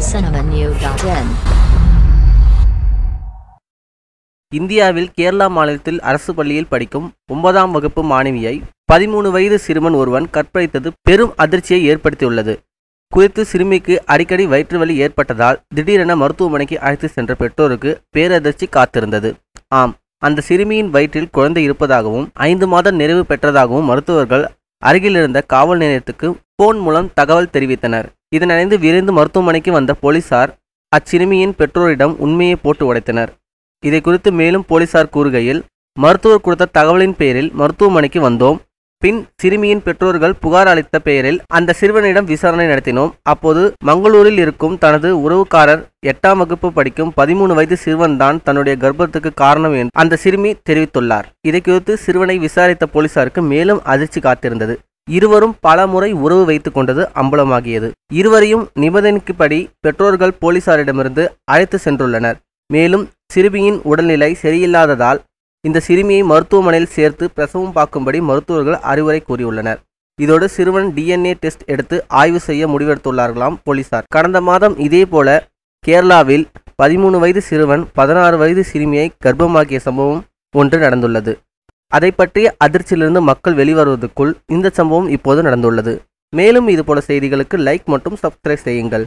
tamilcinemanew.in இந்தியாவில் கேரளா மாநிலத்தில் அரசு பள்ளியில் படிக்கும் ஒன்பதாம் வகுப்பு மாணவியை பதிமூணு வயது சிறுவன் ஒருவன் கற்பழித்தது பெரும் அதிர்ச்சியை ஏற்படுத்தியுள்ளது. குறித்து சிறுமிக்கு அடிக்கடி வயிற்று வலி ஏற்பட்டதால் திடீரென மருத்துவமனைக்கு அழைத்து சென்ற பெற்றோருக்கு பேரதிர்ச்சி காத்திருந்தது. ஆம் அந்த சிறுமியின் வயிற்றில் குழந்தை இருப்பதாகவும் ஐந்து மாதம் நிறைவு பெற்றதாகவும் மருத்துவர்கள் அருகிலிருந்த காவல் நிலையத்துக்கு போன் மூலம் தகவல் தெரிவித்தனர். இதனடைந்து விரைந்து மருத்துவமனைக்கு வந்த போலீசார் அச்சிறுமியின் பெற்றோரிடம் உண்மையை போட்டு உடைத்தனர். இதை குறித்து மேலும் போலீசார் கூறுகையில் மருத்துவர் கொடுத்த தகவலின் பேரில் மருத்துவமனைக்கு வந்தோம். பின் சிறுமியின் பெற்றோர்கள் புகார் அளித்த பெயரில் அந்த சிறுவனிடம் விசாரணை நடத்தினோம். அப்போது மங்களூரில் இருக்கும் தனது உறவுக்காரர் எட்டாம் வகுப்பு படிக்கும் பதிமூணு வயது சிறுவன்தான் தன்னுடைய கர்ப்பத்துக்கு காரணம் என்று அந்த சிறுமி தெரிவித்துள்ளார். இதை குறித்து சிறுவனை விசாரித்த போலீசாருக்கு மேலும் அதிர்ச்சி காத்திருந்தது. இருவரும் பல முறை உறவு வைத்துக் கொண்டது அம்பலமாகியது. இருவரையும் நிபந்தனைக்குப்படி பெற்றோர்கள் போலீசாரிடமிருந்து அழைத்து சென்றுள்ளனர். மேலும் சிறுமியின் உடல்நிலை சரியில்லாததால் இந்த சிறுமியை மருத்துவமனையில் சேர்த்து பிரசவம் பார்க்கும்படி மருத்துவர்கள் அறிவுரை கூறியுள்ளனர். இதோடு சிறுவன் டிஎன்ஏ டெஸ்ட் எடுத்து ஆய்வு செய்ய முடிவெடுத்துள்ளார்களாம் போலீசார். கடந்த மாதம் இதேபோல கேரளாவில் பதிமூணு வயது சிறுவன் பதினாறு வயது சிறுமியை கர்ப்பமாக்கிய சம்பவம் ஒன்று நடந்துள்ளது. அதை பற்றிய அதிர்ச்சியிலிருந்து மக்கள் வெளிவருவதற்குள் இந்த சம்பவம் இப்போது நடந்துள்ளது. மேலும் இதுபோல செய்திகளுக்கு லைக் மற்றும் சப்ஸ்கிரைப் செய்யுங்கள்.